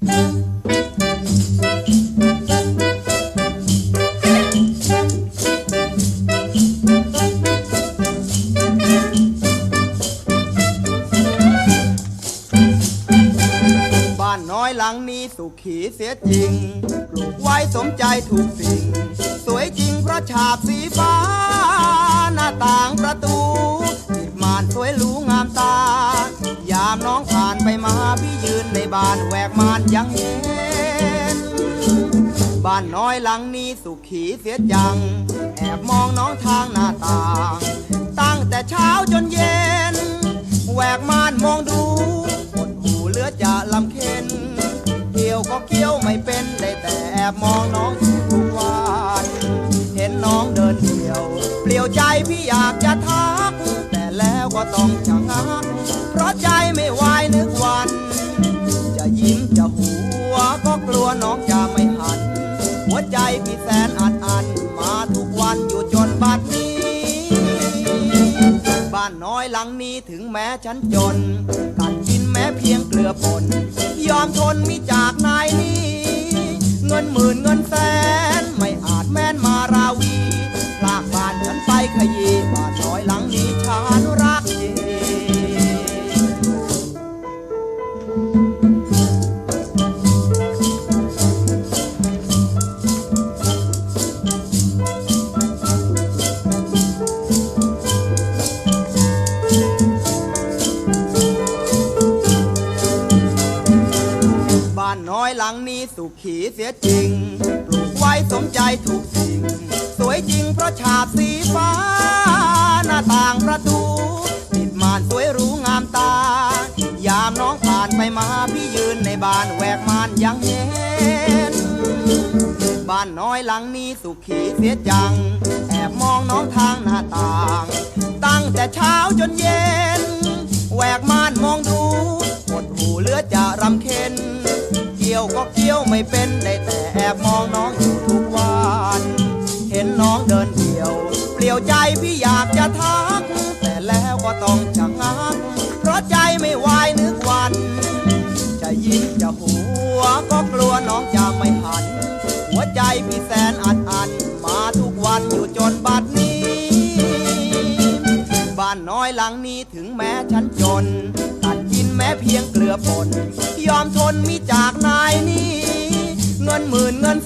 บ้านน้อยหลังนี้สุขีเสียจริง ปลูกไว้สมใจถูกสิ่ง สวยจริงเพราะฉาบสีฟ้า หน้าต่างประตูติดม่านสวยหรูงามตา บ้านแหวกมานยังเห็น บ้านน้อยหลังนี้สุขีเสียจัง แอบมองน้องทางหน้าต่าง ตั้งแต่เช้าจนเย็น แหวกมานมองดูหดหูเลือจะลำเค็นเกี่ยวก็เกี่ยวไม่เป็นได้แต่แอบมองน้องทุกวันเห็นน้องเดินเดี่ยว เปลี่ยวใจพี่อยากจะทัก แต่แล้วก็ต้องชะงักเพราะใจไม่ไหว บ้านน้อยหลังนี้ถึงแม้ฉันจนกัดกินแม้เพียงเกลือป่นยอมทนมิจ อยหลังนี้สุขีเสียจริง ปลูกไว้สมใจถูกสิ่ง สวยจริงเพราะฉาบสีฟ้า หน้าต่างประตู ติดม่านสวยหรูงามตา ยามน้องผ่านไปมาพี่ยืนในบ้านแหวกม่านยังเห็น บ้านน้อยหลังนี้สุขีเสียจัง แอบมองน้องทางหน้าต่าง ตั้งแต่เช้าจนเย็น ไม่เป็นได้แต่แอบมองน้องอยู่ทุกวัน เห็นน้องเดินเดี่ยว เปลี่ยวใจพี่อยากจะทัก แต่แล้วก็ต้องชะงัก เพราะใจไม่ไหวนึกวัน จะยิ้มจะหัวก็กลัวน้องจะไม่หัน หัวใจพี่แสนอัดอัน มาทุกวันอยู่จนบัดนี้ บ้านน้อยหลังนี้ถึงแม้ฉันจนตัดกินแม้เพียงเกลือป่นยอมทนมีจากนายนี้ เงินหมื่นเงิน